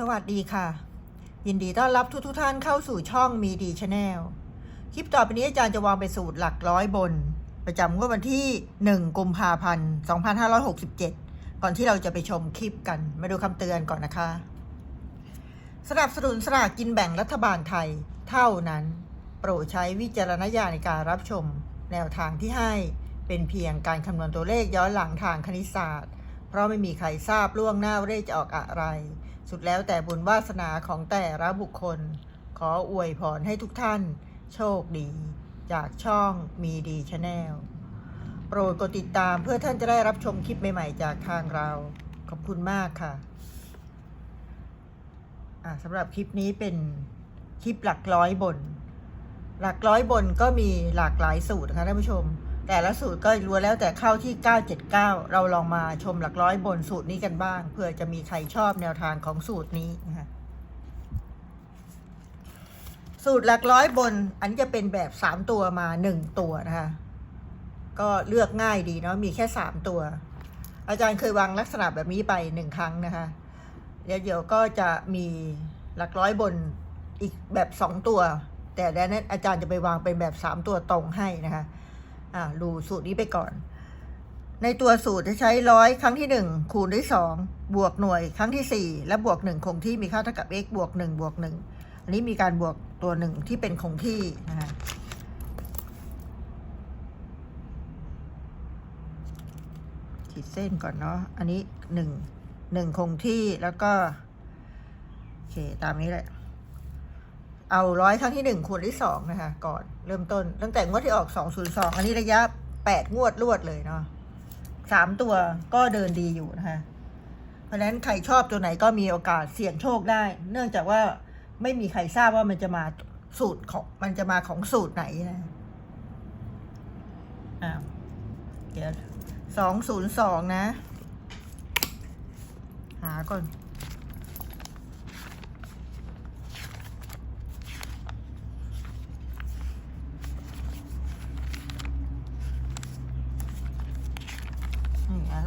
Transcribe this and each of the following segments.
สวัสดีค่ะ ยินดีต้อนรับทุกทุกท่านเข้าสู่ช่องมีดีชาแนลคลิปต่อไปนี้อาจารย์จะวางไปสูตรหลักร้อยบน ประจำงวดวันที่ 1 กุมภาพันธ์ 2567 ก่อนที่เราจะไปชมคลิปกัน มาดูคำเตือนก่อนนะคะ สนับสนุนสลากกินแบ่งรัฐบาลไทยเท่านั้น โปรดใช้วิจารณญาณในการรับชม แนวทางที่ให้เป็นเพียงการคำนวณตัวเลขย้อนหลังทางคณิตศาสตร์ เพราะไม่มีใครทราบล่วงหน้าว่าเลขจะออกอะไร สุดแล้วแต่บุญวาสนาของแต่ละบุคคล ขออวยพรให้ทุกท่าน โชคดี จากช่องมีดีชาแนลโปรดกดติดตามเพื่อท่านจะได้รับชมคลิปใหม่ ๆ จากทางเรา ขอบคุณมากค่ะอะสำหรับคลิปนี้เป็นคลิปหลักร้อยบน หลักร้อยบนก็มีหลากหลายสูตรนะคะท่านผู้ชม แต่ละสูตรก็ล้วแล้วแต่เข้าที่ 979 เราลองมาชมหลักร้อยบนสูตรนี้กันบ้างเพื่อจะมีใครชอบแนวทางของสูตรนี้นะคะสูตรหลักร้อยบน อันจะเป็นแบบ 3 ตัวมา 1 ตัวนะคะก็เลือกง่ายดีเนาะมีแค่ 3 ตัว อาจารย์เคยวางลักษณะแบบนี้ไปหนึ่งครั้งนะคะเดี๋ยวเดี๋ยวก็จะมีหลักร้อยบนอีกแบบสองตัว แต่แดนนั้นอาจารย์จะไปวางเป็นแบบสามตัวตรงให้นะคะ อ่าดูสูตรนี้ไปก่อน ในตัวสูตรจะใช้ร้อยครั้งที่หนึ่งคูณด้วยสองบวกหน่วยครั้งที่สี่และบวกหนึ่งคงที่มีค่าเท่ากับ x บวกหนึ่งบวกหนึ่งอันนี้มีการบวกตัวหนึ่งที่เป็นคงที่นะคะขีดเส้นก่อนเนาะ อันนี้หนึ่งหนึ่งคงที่แล้วก็ โอเค ตามนี้แหละ เอาร้อยครั้งที่หนึ่งคูณที่สองนะคะ ก่อนเริ่มต้น ตั้งแต่งวดที่ออกสองศูนย์สองอันนี้ระยะแปดงวดรวดเลยเนาะสามตัวก็เดินดีอยู่นะคะ เพราะฉะนั้นใครชอบตัวไหนก็มีโอกาสเสี่ยงโชคได้ เนื่องจากว่าไม่มีใครทราบว่ามันจะมาสูตรของมันจะมาของสูตรไหนนะอ้าวเดี๋ยวสองศูนย์สองนะ หาก่อน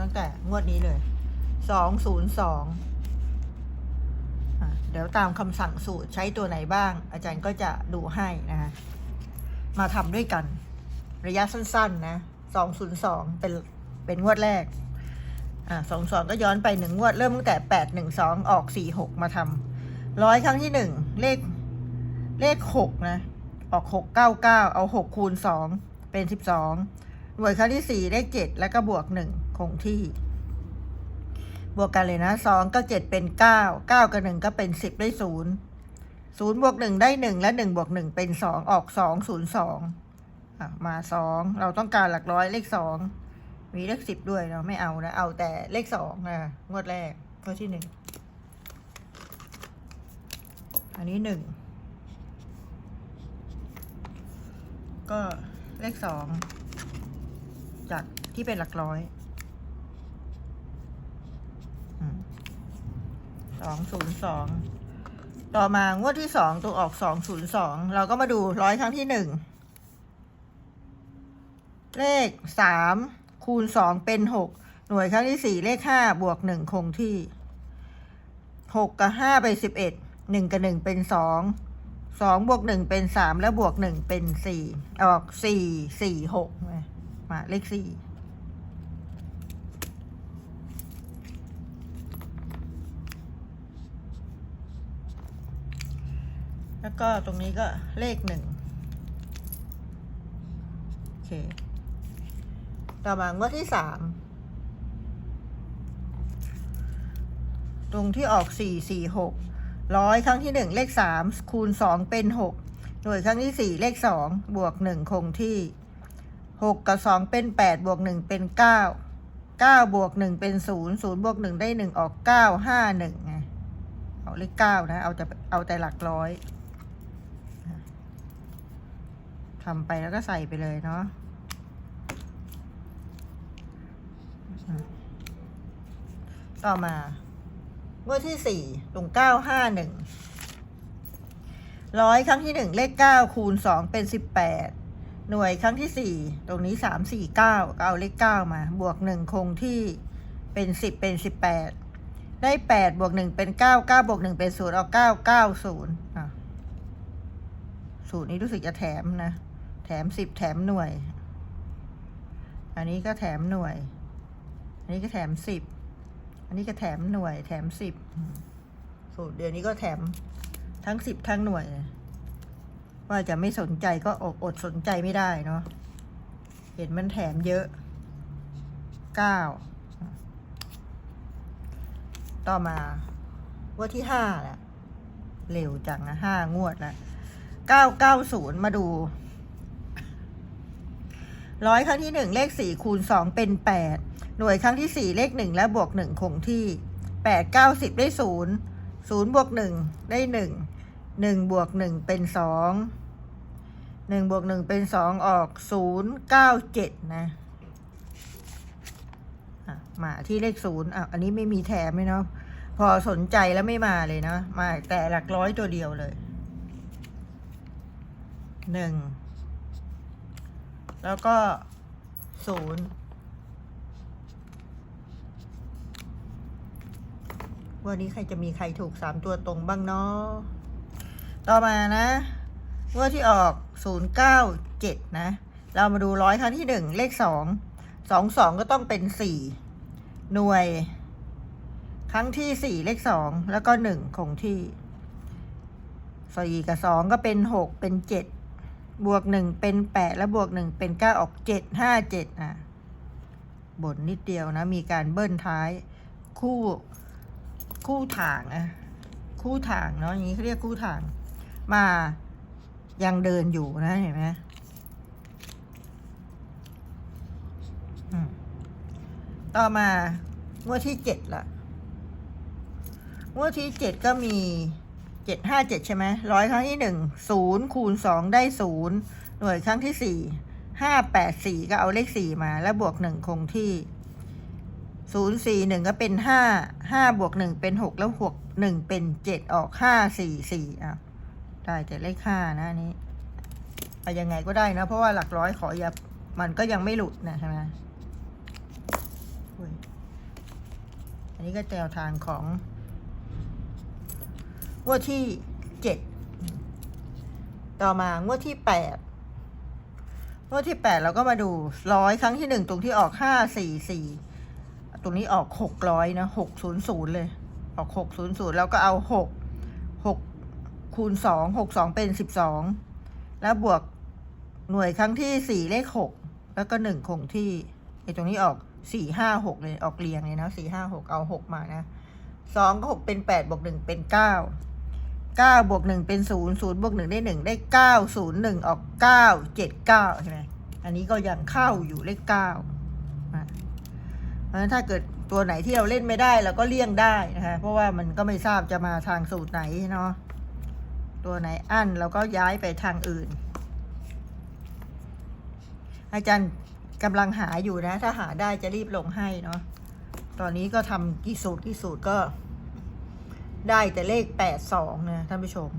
ตั้งแต่งวดนี้เลยสองศูนย์สองเดี๋ยวตามคำสั่งสูตรใช้ตัวไหนบ้าง อาจารย์ก็จะดูให้นะคะมาทำด้วยกัน ระยะสั้น ๆ นะสองศูนย์สองเป็นเป็นงวดแรก อ่าสองสองก็ย้อนไปหนึ่งงวดเริ่มตั้งแต่แปดหนึ่งสองออกสี่หกมาทำร้อยครั้งที่หนึ่งเลขเลขหกนะ ออกหกเก้าเก้าเอาหกคูณสองเป็นสิบสองหน่วยครั้งที่สี่เลขเจ็ดแล้วก็บวกหนึ่ง คงที่ บวกกันเลยนะสองก็เจ็ดเป็นเก้าเก้ากับหนึ่งก็เป็นสิบได้ศูนย์ศูนย์บวกหนึ่งได้หนึ่งและหนึ่งบวกหนึ่งเป็นสองออกสองศูนย์สองมาสองเราต้องการหลักร้อยเลขสองมีเลขสิบด้วยเราไม่เอานะ เอาแต่เลขสองนะงวดแรกงวดที่หนึ่งอันนี้หนึ่งก็เลขสองจากที่เป็นหลักร้อย สองศูนย์สองต่อมางวดที่สองตัวออกสองศูนย์สองเราก็มาดูร้อยครั้งที่หนึ่งเลขสามคูณสองเป็นหกหน่วยครั้งที่สี่เลขห้าบวกหนึ่งคงที่หกกับห้าไปสิบเอ็ดหนึ่งกับหนึ่งเป็นสองสองบวกหนึ่งเป็นสามแล้วบวกหนึ่งเป็นสี่ออกสี่สี่หกมาเลขสี่ แล้วก็ตรงนี้ก็เลขหนึ่งโอเค ต่อมางวดที่สามตรงที่ออกสี่สี่หกร้อยครั้งที่หนึ่งเลขสามคูณสองเป็นหกหน่วยครั้งที่สี่เลขสองบวกหนึ่งคงที่หกกับสองเป็นแปดบวกหนึ่งเป็นเก้าเก้าบวกหนึ่งเป็นศูนย์ศูนย์บวกหนึ่งได้หนึ่งออกเก้าห้าหนึ่งไงเอาเลขเก้านะ เอาแต่เอาแต่หลักร้อย ทำไปแล้วก็ใส่ไปเลยเนาะต่อมางวดที่สี่ตรงเก้าห้าหนึ่งร้อยครั้งที่หนึ่งเลขเก้าคูณสองเป็นสิบแปดหน่วยครั้งที่สี่ตรงนี้สามสี่เก้าก็เอาเลขเก้ามา บวกหนึ่งคงที่เป็นสิบเป็นสิบแปดได้แปดบวกหนึ่งเป็นเก้าเก้าบวกหนึ่งเป็นศูนย์เอาเก้าเก้าศูนย์อะศูนย์นี้รู้สึกจะแถมนะ แถมสิบแถมหน่วย อันนี้ก็แถมหน่วย อันนี้ก็แถมสิบ อันนี้ก็แถมหน่วย แถมสิบ สูตรเดี๋ยวนี้ก็แถมทั้งสิบทั้งหน่วย ว่าจะไม่สนใจก็อดอดสนใจไม่ได้เนาะ เห็นมันแถมเยอะ เก้า ต่อมาว่าที่ห้าแหละเร็วจังนะห้างวดละเก้าเก้าศูนย์มาดู ร้อยครั้งที่หนึ่งเลขสี่คูณสองเป็นแปดหน่วยครั้งที่สี่เลขหนึ่งและบวกหนึ่งคงที่แปดเก้าสิบได้ศูนย์ศูนย์บวกหนึ่งได้หนึ่งหนึ่งบวกหนึ่งเป็นสองหนึ่งบวกหนึ่งเป็นสองออกศูนย์เก้าเจ็ดนะมาที่เลขศูนย์อะอันนี้ไม่มีแถมเลยเนาะพอสนใจแล้วไม่มาเลยเนาะมาแต่หลักร้อยตัวเดียวเลยหนึ่ง แล้วก็ศูนย์วันนี้ใครจะมีใครถูกสามตัวตรงบ้างเนาะต่อมานะงว่าที่ออกศูนย์เก้าเจ็ดนะ เรามาดูร้อยครั้งที่หนึ่งเลขสองสองสองก็ต้องเป็นสี่หน่วย ครั้งที่สี่เลขสองแล้วก็หนึ่งคงที่สี่กับสองก็เป็นหกเป็นเจ็ด บวกหนึ่งเป็นแปดแล้วบวกหนึ่งเป็นเก้าออกเจ็ดห้าเจ็ดอะบ่นนิดเดียวนะ มีการเบิ้ลท้าย คู่คู่ถางอะคู่ถางเนาะอย่างนี้เขาเรียกคู่ถางมายังเดินอยู่นะเห็นไหมอืมต่อมางวดที่เจ็ดละงวดที่เจ็ดก็มี เจ็ดห้าเจ็ดใช่ไหมร้อยครั้งที่หนึ่งศูนย์คูณสองได้ศูนย์หน่วยครั้งที่สี่ห้าแปดสี่ก็เอาเลขสี่มา แล้วบวกหนึ่งคงที่ศูนย์สี่หนึ่งก็เป็นห้าห้าบวกหนึ่งเป็นหกแล้วหกหนึ่งเป็นเจ็ดออกห้าสี่สี่อะได้แต่เลขห้านะนี้ไปยังไงก็ได้นะ เพราะว่าหลักร้อยขออย่ามันก็ยังไม่หลุดนะใช่ไหมอันนี้ก็แนวทางของ งวดที่เจ็ดต่อมางวดที่แปดงวดที่แปดเราก็มาดูร้อยครั้งที่หนึ่งตรงที่ออกห้าสี่สี่ตรงนี้ออกหกร้อยนะหกศูนย์ศูนย์เลย ออกหกศูนย์ศูนย์แล้วก็เอาหกหกคูณสองหกสองเป็นสิบสองแล้วบวกหน่วยครั้งที่สี่เลขหกแล้วก็หนึ่งคงที่ไอ้ตรงนี้ออกสี่ห้าหกเลยออกเรียงเลยนะสี่ห้าหกเอาหกมานะสองก็หกเป็นแปดบวกหนึ่งเป็นเก้า เก้าบวกหนึ่งเป็นศูนย์ศูนย์บวกหนึ่งได้หนึ่งได้เก้าศูนย์หนึ่งออกเก้าเจ็ดเก้าใช่ไหมอันนี้ก็ยังเข้าอยู่เลขเก้าเพราะฉะนั้นถ้าเกิดตัวไหนที่เราเล่นไม่ได้เราก็เลี่ยงได้นะคะเพราะว่ามันก็ไม่ทราบจะมาทางสูตรไหนเนาะตัวไหนอั้นเราก็ย้ายไปทางอื่น อาจารย์กำลังหาอยู่นะ ถ้าหาได้จะรีบลงให้เนาะตอนนี้ก็ทำกี่สูตรกี่สูตรก็ ได้แต่เลขแปดสองนะท่านผู้ชม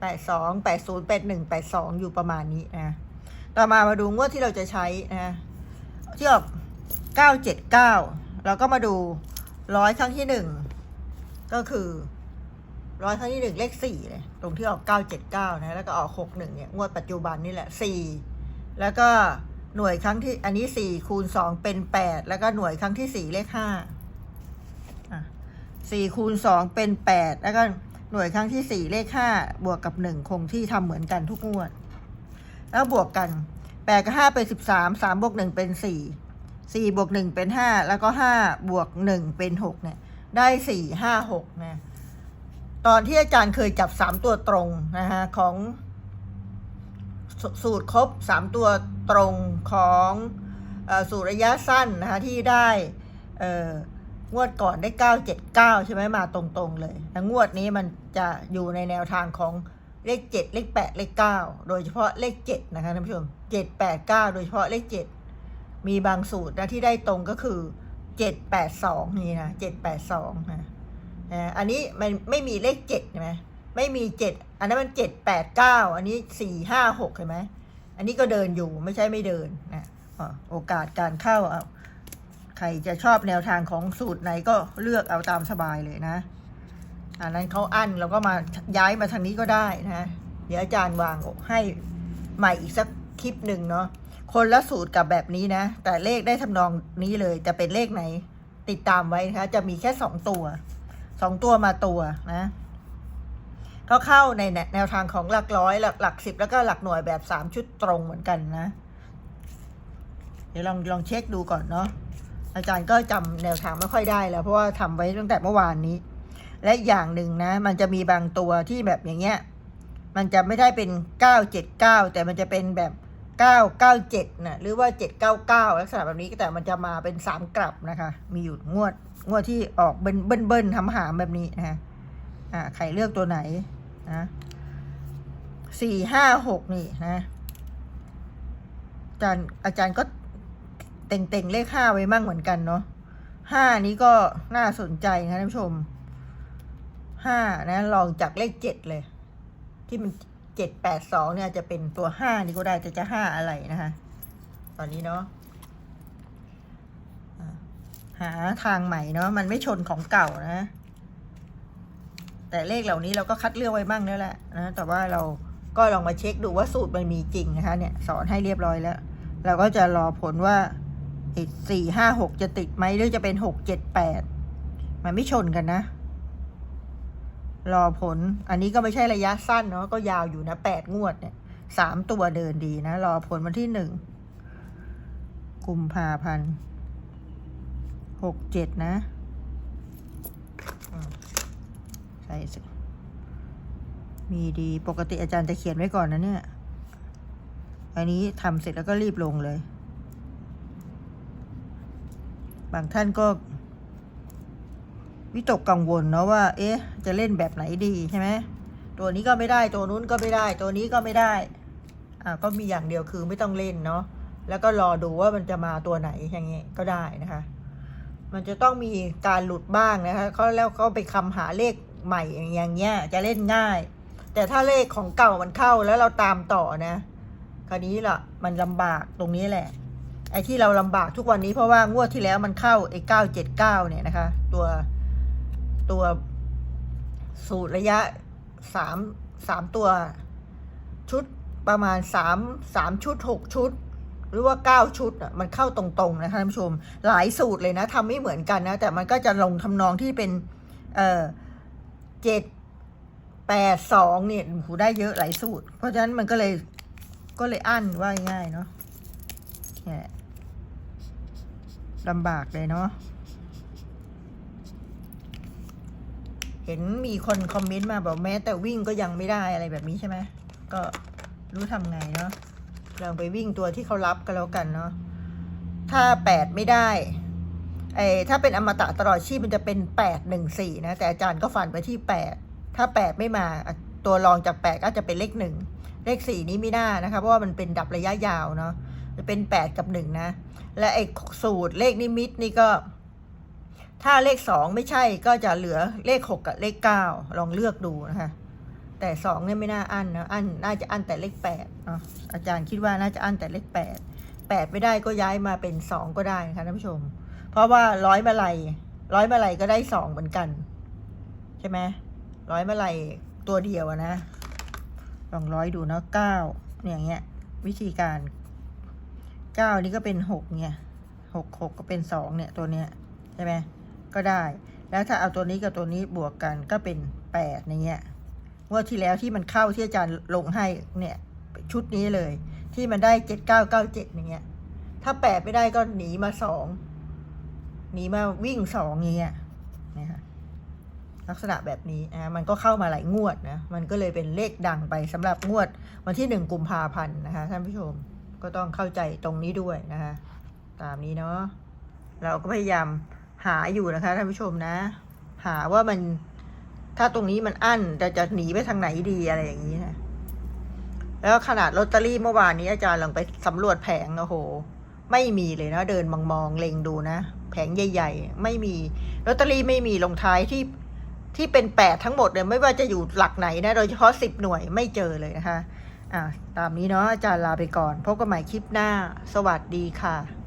แปดสองแปดศูนย์แปดหนึ่งแปดสองอยู่ประมาณนี้นะต่อมามาดูงวดที่เราจะใช้นะที่ออกเก้าเจ็ดเก้าเราก็มาดูร้อยครั้งที่หนึ่งก็คือร้อยครั้งที่หนึ่งเลขสี่เลยตรงที่ออกเก้าเจ็ดเก้านะแล้วก็ออกหกหนึ่งเนี่ยงวดปัจจุบันนี่แหละสี่แล้วก็หน่วยครั้งที่อันนี้สี่คูณสองเป็นแปดแล้วก็หน่วยครั้งที่สี่เลขห้า สี่คูณสองเป็นแปดแล้วก็หน่วยครั้งที่สี่เลขห้าบวกกับหนึ่งคงที่ทำเหมือนกันทุกงวด แล้วบวกกันแปดกับห้าเป็นสิบสามสามบวกหนึ่งเป็นสี่สี่บวกหนึ่งเป็นห้าแล้วก็ห้าบวกหนึ่งเป็นหกเนี่ย ได้สี่ห้าหกนะตอนที่อาจารย์เคยจับสามตัวตรงนะฮะของสสูตรครบสามตัวตรงของอสูตรระยะสั้นนะคะที่ได้ งวดก่อนได้ 979 ใช่ไหมมาตรงๆเลยแต่งวดนี้มันจะอยู่ในแนวทางของเลข 7 เลข 8 เลข 9 โดยเฉพาะเลข 7 นะคะท่านผู้ชม 7 8 9 โดยเฉพาะเลข 7 มีบางสูตรนะที่ได้ตรงก็คือ 782 นี่นะ 782นะอันนี้มันไม่มีเลข7ใช่ไหมไม่มี 7 อันนั้นมัน 789 อันนี้ 456เห็นไหมอันนี้ก็เดินอยู่ไม่ใช่ไม่เดินนะโอกาสการเข้าเอา ใครจะชอบแนวทางของสูตรไหนก็เลือกเอาตามสบายเลยนะอันนั้นเขาอั้นเราก็มาย้ายมาทางนี้ก็ได้นะ เดี๋ยวอาจารย์วางให้ใหม่อีกสักคลิปหนึ่งเนาะคนละสูตรกับแบบนี้นะ แต่เลขได้ทำนองนี้เลยจะเป็นเลขไหน ติดตามไว้นะคะจะมีแค่สองตัวสองตัวมาตัวนะก็เข้าในแนวทางของหลักร้อยหลักหลักสิบแล้วก็หลักหน่วยแบบสามชุดตรงเหมือนกันนะ เดี๋ยวลองลองเช็คดูก่อนเนาะ อาจารย์ก็จำแนวทางไม่ค่อยได้แล้ว เพราะว่าทำไว้ตั้งแต่เมื่อวานนี้ และอย่างหนึ่งนะ มันจะมีบางตัวที่แบบอย่างเงี้ย มันจะไม่ได้เป็นเก้าเจ็ดเก้าแต่มันจะเป็นแบบเก้าเก้าเจ็ดนะหรือว่าเจ็ดเก้าเก้าลักษณะแบบนี้แต่มันจะมาเป็นสามกลับนะคะ มีอยู่งวดงวดที่ออกเบิ้ลเบิ้ลเบิ้ลทำหามแบบนี้นะคะอ่าใครเลือกตัวไหนนะสี่ห้าหกนี่นะอาจารย์อาจารย์ก็ ต่งเต่งๆ เลขห้าไว้มั่งเหมือนกันเนาะห้านี้ก็น่าสนใจนะท่านผู้ชมห้านะลองจากเลขเจ็ดเลย ที่มันเจ็ดแปดสองเนี่ยจะเป็นตัวห้านี่ก็ได้แต่จะห้าอะไรนะคะ ตอนนี้เนาะหาทางใหม่เนาะมันไม่ชนของเก่านะ แต่เลขเหล่านี้เราก็คัดเลือกไว้บ้างแล้วแหละนะแต่ว่าเราก็ลองมาเช็คดูว่าสูตรมันมีจริงนะคะ เนี่ย สอนให้เรียบร้อยแล้ว เราก็จะรอผลว่า อีกสี่ห้าหกจะติดไหมหรือจะเป็นหกเจ็ดแปดมันไม่ชนกันนะ รอผลอันนี้ก็ไม่ใช่ระยะสั้นเนาะก็ยาวอยู่นะแปดงวดเนี่ยสามตัวเดินดีนะ รอผลวันที่หนึ่งกุมภาพันธ์หกเจ็ดนะใช่สิมีดีปกติอาจารย์จะเขียนไว้ก่อนนะเนี่ย อันนี้ทำเสร็จแล้วก็รีบลงเลย บางท่านก็วิตกกังวลเนาะว่า เอ๊ะ จะเล่นแบบไหนดีใช่ไหมตัวนี้ก็ไม่ได้ ตัวนู้นก็ไม่ได้ ตัวนี้ก็ไม่ได้ อ่า ก็มีอย่างเดียวคือไม่ต้องเล่นเนาะ แล้วก็รอดูว่ามันจะมาตัวไหนอย่างเงี้ยก็ได้นะคะ มันจะต้องมีการหลุดบ้างนะคะเขาแล้วก็ไปคำหาเลขใหม่อย่างเงี้ย จะเล่นง่าย แต่ถ้าเลขของเก่ามันเข้าแล้วเราตามต่อนะ คราวนี้ล่ะ มันลำบากตรงนี้แหละ ไอ้ที่เราลำบากทุกวันนี้เพราะว่างวดที่แล้วมันเข้าไอ้เก้าเจ็ดเก้าเนี่ยนะคะ ตัวตัวสูตรระยะสามสามตัวชุดประมาณสามสามชุดหกชุด หรือว่าเก้าชุดอะมันเข้าตรงๆนะคะท่านผู้ชม หลายสูตรเลยนะทำไม่เหมือนกันนะ แต่มันก็จะลงทำนองที่เป็น เอ่อเจ็ดแปดสองเนี่ยโหได้เยอะหลายสูตร เพราะฉะนั้นมันก็เลยก็เลยอั้นว่าง่ายเนาะเนี่ย ลำบากเลยเนาะเห็นมีคนคอมเมนต์มาบอกแม้แต่วิ่งก็ยังไม่ได้อะไรแบบนี้ใช่ไหมก็รู้ทำไงเนาะลองไปวิ่งตัวที่เขารับก็แล้วกันเนาะถ้าแปดไม่ได้ไอ้ถ้าเป็นอมตะตลอดชีพมันจะเป็นแปดหนึ่งสี่นะ แต่อาจารย์ก็ฟันไปที่แปดถ้าแปดไม่มาตัวรองจากแปดก็จะเป็นเลขหนึ่งเลขสี่นี้ไม่น่านะคะ เพราะว่ามันเป็นดับระยะยาวเนาะ จะเป็นแปดกับหนึ่งนะ และไอ้สูตรเลขนิมิตนี่ก็ ถ้าเลขสองไม่ใช่ก็จะเหลือเลขหกกับเลขเก้าลองเลือกดูนะคะแต่สองเนี่ยไม่น่าอั้นนะอั้นน่าจะอั้นแต่เลขแปดเนาะอาจารย์คิดว่าน่าจะอั้นแต่เลขแปดแปดไม่ได้ก็ย้ายมาเป็นสองก็ได้นะคะท่านผู้ชม เพราะว่าร้อยมาลัยร้อยมาลัยก็ได้สองเหมือนกัน ใช่ไหมร้อยมาลัยตัวเดียวนะลองร้อยดูเนาะเก้าเนี่ยอย่างเงี้ย วิธีการ เก้านี้ก็เป็นหกเนี่ยหกหกก็เป็นสองเนี่ยตัวเนี้ยใช่ไหมก็ได้ แล้วถ้าเอาตัวนี้กับตัวนี้บวกกันก็เป็นแปดอย่างเงี้ยงวดที่แล้วที่มันเข้าที่อาจารย์ลงให้เนี่ยชุดนี้เลย ที่มันได้เจ็ดเก้าเก้าเจ็ดอย่างเงี้ย ถ้าแปดไม่ได้ก็หนีมาสองหนีมาวิ่งสองอย่างเงี้ยนะคะลักษณะแบบนี้นะมันก็เข้ามาหลายงวดนะ มันก็เลยเป็นเลขดังไปสำหรับงวดวันที่หนึ่งกุมภาพันธ์นะคะท่านผู้ชม ก็ต้องเข้าใจตรงนี้ด้วยนะคะ ตามนี้เนาะเราก็พยายามหาอยู่นะคะท่านผู้ชมนะ หาว่ามันถ้าตรงนี้มันอั้นจะจะหนีไปทางไหนดีอะไรอย่างนี้นะแล้วขนาดลอตเตอรี่เมื่อวานนี้อาจารย์ลองไปสำรวจแผงโอ้โห ไม่มีเลยนะ เดินมองมองๆเล็งดูนะ แผงใหญ่ ๆ ไม่มีลอตเตอรี่ไม่มีลงท้ายที่ที่เป็นแปดทั้งหมดเลยไม่ว่าจะอยู่หลักไหนนะ โดยเฉพาะสิบหน่วยไม่เจอเลยนะคะ อะตามนี้เนาะอาจารย์ลาไปก่อน พบกันใหม่คลิปหน้า สวัสดีค่ะ